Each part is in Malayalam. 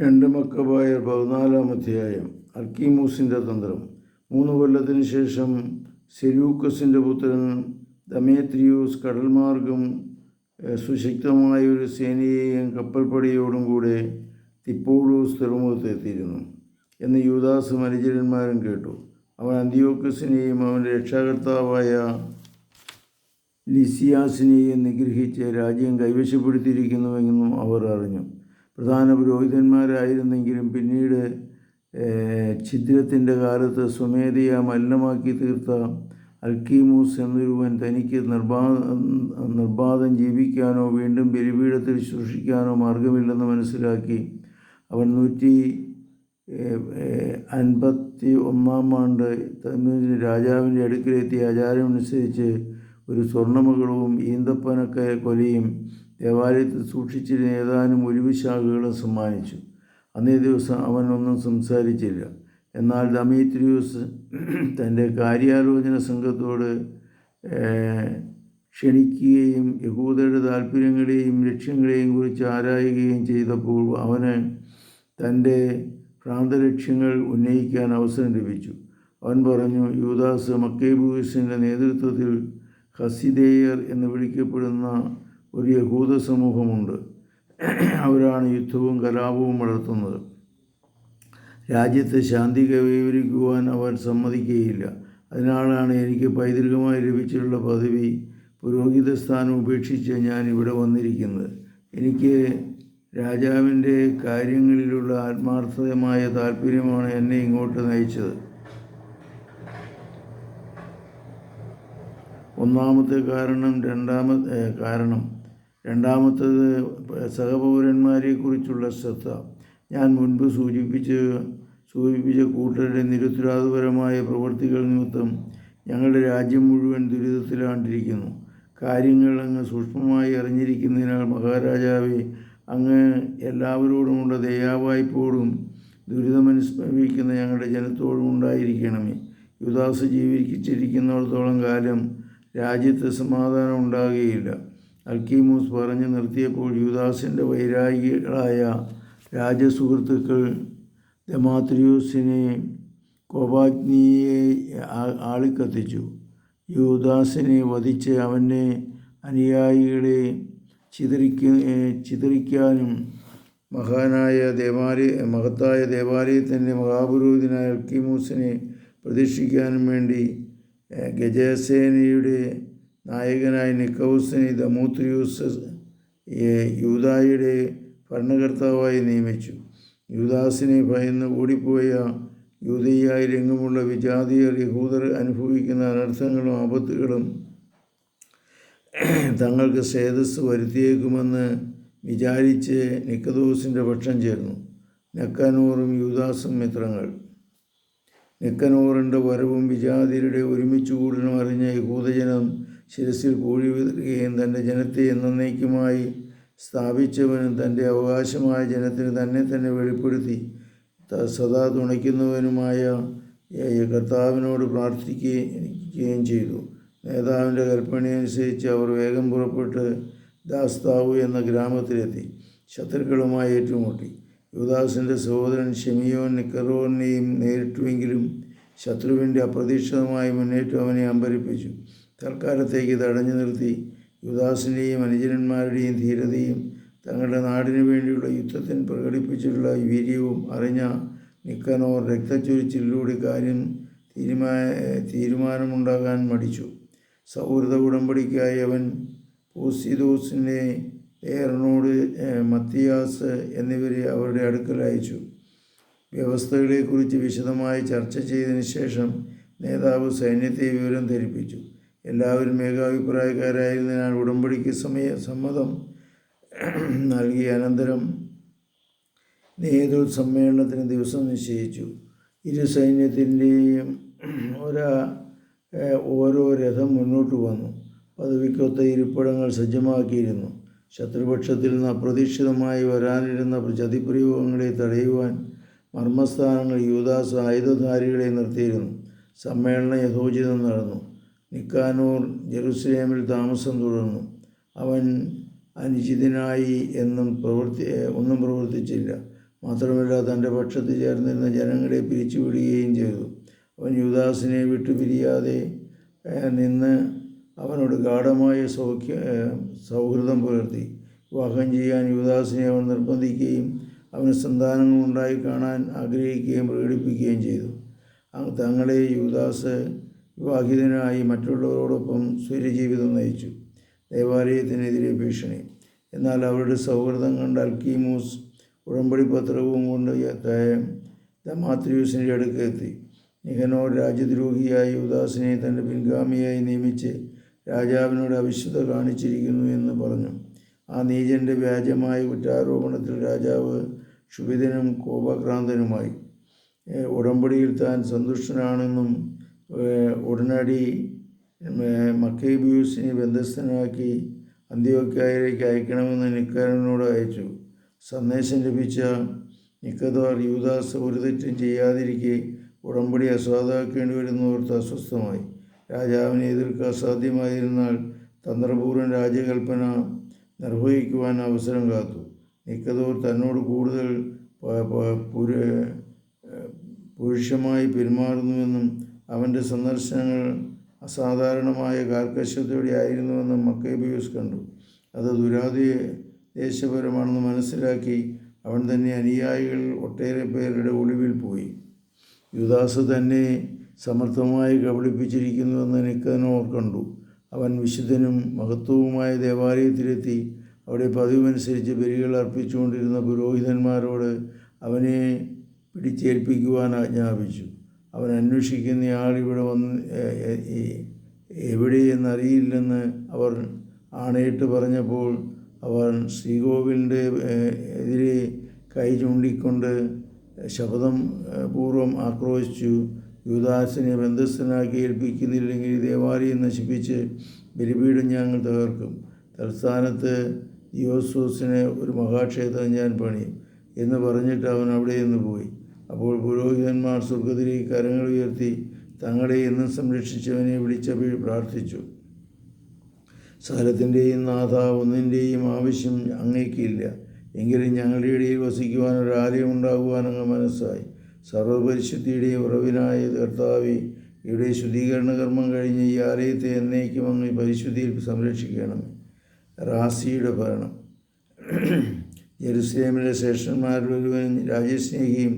രണ്ട് മക്കബായ പതിനാലാം അധ്യായം. അൽക്കീമൂസിന്റെ തന്ത്രം. മൂന്ന് കൊല്ലത്തിന് ശേഷം സെരൂക്കസിന്റെ പുത്രൻ ദമേത്രിയൂസ് കടൽമാർഗം സുശക്തമായ ഒരു സേനയെയും കപ്പൽപ്പടിയോടും കൂടെ തിപ്പോഴൂസ് തുറമുഖത്തെത്തിയിരുന്നു എന്ന് യൂദാസ് മരിചരന്മാരും കേട്ടു. അവൻ അന്തിയോക്കസിനെയും അവന്റെ രക്ഷാകർത്താവായ ലിസിയാസിനെയും നിഗ്രഹിച്ച് രാജ്യം കൈവശപ്പെടുത്തിയിരിക്കുന്നുവെന്നും അവർ അറിഞ്ഞു. പ്രധാന പുരോഹിതന്മാരായിരുന്നെങ്കിലും പിന്നീട് ഛിദ്രത്തിന്റെ കാലത്ത് സ്വമേധയാ മലിനമാക്കി തീർത്ത അൽക്കീമൂസ് എന്നൊരുവൻ തനിക്ക് നിർബാ നിർബാധം ജീവിക്കാനോ വീണ്ടും ബലിപീഠത്തിൽ സൂക്ഷിക്കാനോ മാർഗമില്ലെന്ന് മനസ്സിലാക്കി. അവൻ നൂറ്റി അൻപത്തി ഒന്നാം ആണ്ട് രാജാവിന്റെ അടുക്കിലെത്തിയ ആചാരമനുസരിച്ച് ഒരു സ്വർണമകളവും ഈന്തപ്പനക്കയ കൊലയും ദേവാലയത്തിൽ സൂക്ഷിച്ചിരുന്ന ഏതാനും ഒലിവ് സമ്മാനിച്ചു. അന്നേ ദിവസം അവൻ ഒന്നും സംസാരിച്ചില്ല. എന്നാൽ ദമീത്രിയൂസ് തന്റെ കാര്യാലോചന സംഘത്തോട് ക്ഷണിക്കുകയും യഹൂദരുടെ താല്പര്യങ്ങളെയും ലക്ഷ്യങ്ങളെയും കുറിച്ച് ആരായുകയും ചെയ്തപ്പോൾ അവന് തന്റെ ഭ്രാന്തലക്ഷ്യങ്ങൾ ഉന്നയിക്കാൻ അവസരം ലഭിച്ചു. അവൻ പറഞ്ഞു യൂദാസ് മക്കേബൂസിന്റെ നേതൃത്വത്തിൽ ഹസിദേയർ എന്ന് വിളിക്കപ്പെടുന്ന ഒരു യഹൂദ സമൂഹമുണ്ട്. അവരാണ് യുദ്ധവും കലാപവും വളർത്തുന്നത്. രാജ്യത്തെ ശാന്തി കൈവരിക്കുവാൻ അവർ സമ്മതിക്കുകയില്ല. അതിനാലാണ് എനിക്ക് പൈതൃകമായി ലഭിച്ചിട്ടുള്ള പദവി പുരോഹിത സ്ഥാനം ഉപേക്ഷിച്ച് ഞാൻ ഇവിടെ വന്നിരിക്കുന്നത്. എനിക്ക് രാജാവിന്റെ കാര്യങ്ങളിലുള്ള ആത്മാർത്ഥമായ താല്പര്യമാണ് എന്നെ ഇങ്ങോട്ട് നയിച്ചത്. ഒന്നാമത്തെ കാരണം രണ്ടാമത്തെ കാരണം രണ്ടാമത്തേത് സഹപൗരന്മാരെക്കുറിച്ചുള്ള ശ്രദ്ധ. ഞാൻ മുൻപ് സൂചിപ്പിച്ച് സൂചിപ്പിച്ച കൂട്ടരുടെ നിരുത്തരാധപരമായ പ്രവൃത്തികൾ നിമിത്തം ഞങ്ങളുടെ രാജ്യം മുഴുവൻ ദുരിതത്തിലാണ്ടിരിക്കുന്നു. കാര്യങ്ങൾ അങ്ങ് സൂക്ഷ്മമായി അറിഞ്ഞിരിക്കുന്നതിനാൽ മഹാരാജാവെ അങ്ങ് എല്ലാവരോടുമുള്ള ദയാവായ്പോടും ദുരിതമനുഭവിക്കുന്ന ഞങ്ങളുടെ ജനത്തോടും ഉണ്ടായിരിക്കണമേ. യുദാസ് ജീവിച്ചിരിക്കുന്നിടത്തോളം കാലം രാജ്യത്ത് സമാധാനം ഉണ്ടാകുകയില്ല. അൽക്കീമൂസ് പറഞ്ഞു നിർത്തിയപ്പോൾ യുദാസിന്റെ വൈരാഗികളായ രാജസുഹൃത്തുക്കൾ ദമാത്രിയൂസിനെ കോപാഗ്നിയെ ആളിക്കത്തിച്ചു. യുദാസിനെ വധിച്ച് അവന്റെ അനുയായികളെ ചിതറിക്ക ചിതറിക്കാനും മഹാനായ ദേവാലയ മഹത്തായ ദേവാലയത്തിന്റെ മഹാപുരോഹിതനായ അൽക്കിമൂസിനെ പ്രതീക്ഷിക്കാനും വേണ്ടി ഗജസേനയുടെ നായകനായ നിക്കൗസിനെ ദമൂത്രിയൂസ് യൂതായുടെ ഭരണകർത്താവായി നിയമിച്ചു. യൂദാസിനെ ഭയന്ന് ഓടിപ്പോയ യൂതയായി രംഗമുള്ള വിജാതിയർ യഹൂദർ അനുഭവിക്കുന്ന അനർത്ഥങ്ങളും ആപത്തുകളും തങ്ങൾക്ക് സേതസ് വരുത്തിയേക്കുമെന്ന് വിചാരിച്ച് നിക്കദോസിന്റെ പക്ഷം ചേർന്നു. നക്കാനൂറും യൂദാസും മിത്രങ്ങൾ. നിക്കനോറിന്റെ വരവും വിജാതിരുടെ ഒരുമിച്ച് കൂടലും അറിഞ്ഞ യഹൂദജനം ശിരസിൽ പൂഴി വിതറുകയും തന്റെ ജനത്തെ എന്നേക്കുമായി സ്ഥാപിച്ചവനും തന്റെ അവകാശമായ ജനത്തിന് തന്നെ തന്നെ വെളിപ്പെടുത്തി സദാ തുണയ്ക്കുന്നവനുമായ കർത്താവിനോട് പ്രാർത്ഥിക്കുകയും ചെയ്തു. നേതാവിന്റെ കൽപ്പനയനുസരിച്ച് അവർ വേഗം പുറപ്പെട്ട് ദാസ്താവു എന്ന ഗ്രാമത്തിലെത്തി. ശത്രുക്കളുമായി ഏറ്റുമുട്ടി. യുദാസിന്റെ സഹോദരൻ ഷെമിയോൻ നിക്കറോനെയും നേരിട്ടുവെങ്കിലും ശത്രുവിന്റെ അപ്രതീക്ഷിതമായ മുന്നേറ്റം അവനെ അമ്പരിപ്പിച്ചു. തൽക്കാലത്തേക്ക് തടഞ്ഞു നിർത്തി. യുദാസിന്റെയും അനുജനന്മാരുടെയും ധീരതയും തങ്ങളുടെ നാടിനു വേണ്ടിയുള്ള യുദ്ധത്തിൽ പ്രകടിപ്പിച്ചിട്ടുള്ള വീര്യവും അറിഞ്ഞ നിക്കനോർ രക്തച്ചൊരിച്ചിലൂടെ കാര്യം തീരുമാന തീരുമാനമുണ്ടാകാൻ മടിച്ചു. സൗഹൃദ ഉടമ്പടിക്കായി അവൻ പൂസിദോസിനെ ഏറനോട് മത്തിയാസ് എന്നിവരെ അവരുടെ അടുക്കൽ അയച്ചു. വ്യവസ്ഥകളെക്കുറിച്ച് വിശദമായി ചർച്ച ചെയ്തതിന് ശേഷം നേതാവ് സൈന്യത്തെ വിവരം ധരിപ്പിച്ചു. എല്ലാവരും ഏകാഭിപ്രായക്കാരായിരുന്നതിനാൽ ഉടമ്പടിക്ക് സമയ സമ്മതം നൽകിയ അനന്തരം നേതൃ സമ്മേളനത്തിന് ദിവസം നിശ്ചയിച്ചു. ഇരു സൈന്യത്തിന്റെയും ഒരാ ഓരോ രഥം മുന്നോട്ട് വന്നു. പദവിക്കൊത്ത ഇരിപ്പിടങ്ങൾ സജ്ജമാക്കിയിരുന്നു. ശത്രുപക്ഷത്തിൽ നിന്ന് അപ്രതീക്ഷിതമായി വരാനിരുന്ന ചതിപ്രയോഗങ്ങളെ തടയുവാൻ മർമ്മസ്ഥാനങ്ങൾ യൂദാസ് ആയുധധാരികളെ നിർത്തിയിരുന്നു. സമ്മേളനം യഥോചിതം നടന്നു. നിക്കാനൂർ ജെറുസലേമിൽ താമസം തുടർന്നു. അവൻ അനുചിതനായി എന്നും പ്രവർത്തി ഒന്നും പ്രവർത്തിച്ചില്ല. മാത്രമല്ല തന്റെ പക്ഷത്ത് ചേർന്നിരുന്ന ജനങ്ങളെ പിരിച്ചുവിടുകയും ചെയ്തു. അവൻ യുദാസിനെ വിട്ടുപിരിയാതെ നിന്ന് അവനോട് ഗാഠമായ സൗഖ്യ സൗഹൃദം പുലർത്തി. വിവാഹം ചെയ്യാൻ യുവദാസിനെ അവൻ നിർബന്ധിക്കുകയും അവന് സന്താനങ്ങൾ ഉണ്ടായി കാണാൻ ആഗ്രഹിക്കുകയും പ്രകടിപ്പിക്കുകയും ചെയ്തു. തങ്ങളെ യുവദാസ് വിവാഹിതനായി മറ്റുള്ളവരോടൊപ്പം സ്വൈരജീവിതം നയിച്ചു. ദേവാലയത്തിനെതിരെ ഭീഷണി. എന്നാൽ അവരുടെ സൗഹൃദം കണ്ട് അൽക്കീമൂസ് ഉടമ്പടി പത്രവും കൊണ്ട് ദമാത്രിയൂസിന്റെ അടുക്കെത്തി നിഹനോ രാജ്യദ്രോഹിയായ യുദാസിനെ തന്റെ പിൻഗാമിയായി നിയമിച്ച് രാജാവിനോട് അവിശ്വത കാണിച്ചിരിക്കുന്നു എന്ന് പറഞ്ഞു. ആ നീചന്റെ വ്യാജമായ കുറ്റാരോപണത്തിൽ രാജാവ് ക്ഷുഭിതനും കോപക്രാന്തനുമായി. ഉടമ്പടിയിൽ താൻ സന്തുഷ്ടനാണെന്നും ഉടനടി മക്കേബ്യൂസിനെ ബന്ധസ്ഥനാക്കി അന്ത്യോക്കായിലേക്ക് അയക്കണമെന്ന് നിക്കാരനോട് അയച്ചു. സന്ദേശം ലഭിച്ച നിക്കതോർ യുവദാസ് ഒരു തെറ്റും ചെയ്യാതിരിക്കെ ഉടമ്പടി അസാധാക്കേണ്ടി വരുന്നവർ അസ്വസ്ഥമായി. രാജാവിനെ എതിർക്കുക സാധ്യമായിരുന്നാൽ തന്ത്രപൂർവം രാജകൽപ്പന നിർവഹിക്കുവാൻ അവസരം കാത്തു. നിക്കതോർ തന്നോട് കൂടുതൽ പുരുഷമായി പെരുമാറുന്നുവെന്നും അവന്റെ സന്ദർശനങ്ങൾ അസാധാരണമായ കാർക്കശ്യത്തോടെ ആയിരുന്നുവെന്നും മക്കേബിയൂസ് കണ്ടു. അത് ദുരാദേശപരമാണെന്ന് മനസ്സിലാക്കി അവൻ തന്നെ അനുയായികൾ ഒട്ടേറെ പേരുടെ ഒളിവിൽ പോയി. യുദാസ് തന്നെ സമർത്ഥമായി കബളിപ്പിച്ചിരിക്കുന്നുവെന്ന് നിക്കനോർ കണ്ടു അവൻ വിശുദ്ധനും മഹത്വവുമായ ദേവാലയത്തിലെത്തി അവിടെ പതിവനുസരിച്ച് ബലികൾ അർപ്പിച്ചുകൊണ്ടിരുന്ന പുരോഹിതന്മാരോട് അവനെ പിടിച്ചേൽപ്പിക്കുവാൻ ആജ്ഞാപിച്ചു. അവൻ അന്വേഷിക്കുന്ന ആൾ ഇവിടെ വന്ന് എവിടെയെന്നറിയില്ലെന്ന് അവർ ആണയിട്ട് പറഞ്ഞപ്പോൾ അവൻ ശ്രീകോവിലിന്റെ എതിരെ കൈ ചൂണ്ടിക്കൊണ്ട് ശപഥം പൂർവം ആക്രോശിച്ചു. യുദാസിനെ ബന്ധസ്ഥനാക്കി ഏൽപ്പിക്കുന്നില്ലെങ്കിൽ ദേവാലയം നശിപ്പിച്ച് ബലിപീഠം ഞങ്ങൾ തകർക്കും. തൽസ്ഥാനത്ത് ദിയോസോസിന് ഒരു മഹാക്ഷേത്രം ഞാൻ പണിയും എന്ന് പറഞ്ഞിട്ട് അവൻ അവിടെ നിന്ന് പോയി. അപ്പോൾ പുരോഹിതന്മാർ സ്വർഗത്തിലേക്ക് കരങ്ങൾ ഉയർത്തി തങ്ങളെ എന്നും സംരക്ഷിച്ചവനെ വിളിച്ചപ്പോൾ പ്രാർത്ഥിച്ചു. സകലത്തിന്റെയും നാഥ ഒന്നിന്റെയും ആവശ്യം അങ്ങേക്കില്ല. എങ്കിലും ഞങ്ങളുടെ ഇടയിൽ വസിക്കുവാൻ ഒരു ആലയം ഉണ്ടാകുവാൻ മനസ്സായി. സർവപരിശുദ്ധിയുടെയും ഉറവിനായ കർത്താവെ ഇവിടെ ശുദ്ധീകരണ കർമ്മം കഴിഞ്ഞ് ഈ ആലയത്തെ എന്നേക്കും അങ്ങ് പരിശുദ്ധിയിൽ സംരക്ഷിക്കണമേ. റാസിയുടെ ഭരണം. ജെറുസലേമിലെ ശ്രേഷ്ഠന്മാരിൽ ഒരുവൻ രാജ്യസ്നേഹിയും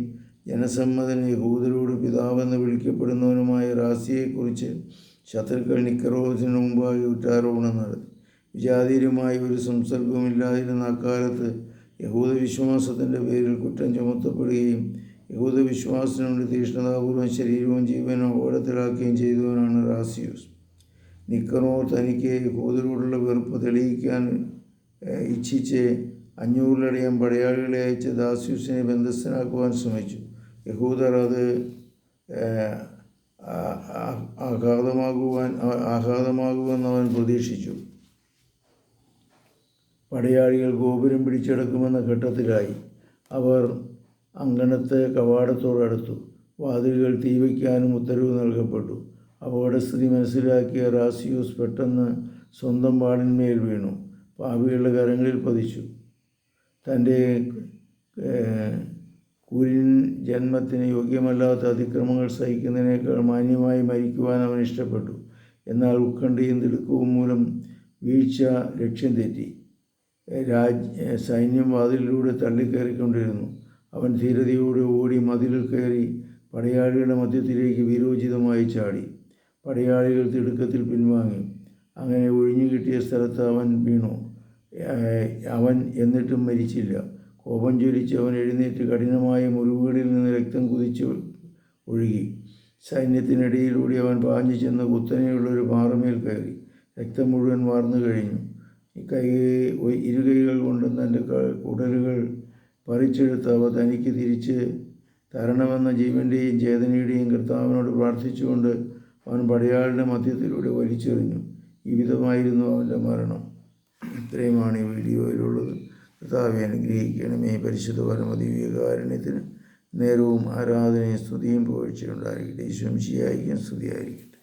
ജനസമ്മതനും യഹൂദരോട് പിതാവെന്ന് വിളിക്കപ്പെടുന്നവനുമായ റാസിയെക്കുറിച്ച് ശത്രുക്കൾ നിക്കറോസിന് മുമ്പായി കുറ്റാരോപണം നടത്തി. വിജാതീയരുമായ ഒരു സംസർഗവുമില്ലാതിരുന്ന അക്കാലത്ത് യഹൂദ വിശ്വാസത്തിന്റെ പേരിൽ കുറ്റം ചുമത്തപ്പെടുകയും യഹൂദ വിശ്വാസത്തിനുണ്ട് തീഷ്ണതാപൂർവം ശരീരവും ജീവനും ഓടത്തിലാക്കുകയും ചെയ്തവനാണ് റാസിയൂസ്. നിക്കറോ തനിക്ക് യഹൂദരോടുള്ള വെറുപ്പ് തെളിയിക്കാൻ ഇച്ഛിച്ച് അഞ്ഞൂറിലധികം പടയാളികളെ അയച്ച് ദാസ്യൂസിനെ ബന്ധസ്ഥനാക്കുവാൻ ശ്രമിച്ചു. യഹൂദർ അത് ആഘാതമാകുവാൻ ആഘാതമാകുമെന്ന് അവൻ പ്രതീക്ഷിച്ചു. പടയാളികൾ ഗോപുരം പിടിച്ചെടുക്കുമെന്ന ഘട്ടത്തിലായി. അവർ അങ്കണത്തെ കവാടത്തോടടുത്തു വാതിലുകൾ തീവയ്ക്കാനും ഉത്തരവ് നൽകപ്പെട്ടു. അപകടസ്ഥിതി മനസ്സിലാക്കിയ റാസിയൂസ് പെട്ടെന്ന് സ്വന്തം പാടിന്മേൽ വീണു. പാപികളുടെ കരങ്ങളിൽ പതിച്ചു. തന്റെ കുരിൻ ജന്മത്തിന് യോഗ്യമല്ലാത്ത അതിക്രമങ്ങൾ സഹിക്കുന്നതിനേക്കാൾ മാന്യമായി മരിക്കുവാൻ അവൻ ഇഷ്ടപ്പെട്ടു. എന്നാൽ ഉത്കണ്ഠയും തിടുക്കവും മൂലം വീഴ്ച ലക്ഷ്യം തെറ്റി. രാജ് സൈന്യം വാതിലിലൂടെ തള്ളിക്കയറിക്കൊണ്ടിരുന്നു. അവൻ ധീരതയോടെ ഓടി മതിലിൽ കയറി പടയാളികളുടെ മധ്യത്തിലേക്ക് വീരോചിതമായി ചാടി. പടയാളികൾ തിടുക്കത്തിൽ പിൻവാങ്ങി. അങ്ങനെ ഒഴിഞ്ഞു കിട്ടിയ സ്ഥലത്ത് അവൻ വീണു. അവൻ എന്നിട്ടും മരിച്ചില്ല. കോപം ജ്വലിച്ച് അവൻ എഴുന്നേറ്റ് കഠിനമായ മുറിവുകളിൽ നിന്ന് രക്തം കുതിച്ച് ഒഴുകി. സൈന്യത്തിനിടയിലൂടെ അവൻ പാഞ്ഞു ചെന്ന് കുത്തനെയുള്ളൊരു പാറമേൽ കയറി. രക്തം മുഴുവൻ വാർന്നു കഴിഞ്ഞു. കൈ ഇരുകൈകൾ കൊണ്ടും തന്റെ കുടലുകൾ പറിച്ചെടുത്ത് അവ തനിക്ക് തിരിച്ച് തരണമെന്ന ജീവന്റെയും ചേതനയുടെയും കർത്താവിനോട് പ്രാർത്ഥിച്ചുകൊണ്ട് അവൻ പടയാളിന്റെ മധ്യത്തിലൂടെ വലിച്ചെറിഞ്ഞു. ഈ വിധമായിരുന്നു അവന്റെ മരണം. ഇത്രയുമാണ് ഈ വീഡിയോയിലുള്ളത്. കർത്താവെ അനുഗ്രഹിക്കണമേ. പരിശുദ്ധ പരമദിവ്യകാരുണ്യത്തിന് നേരവും ആരാധനയും സ്തുതിയും പോഴ്ചയുണ്ടായിരിക്കട്ടെ ഈശ്വംശിയായിരിക്കും സ്തുതിയായിരിക്കട്ടെ.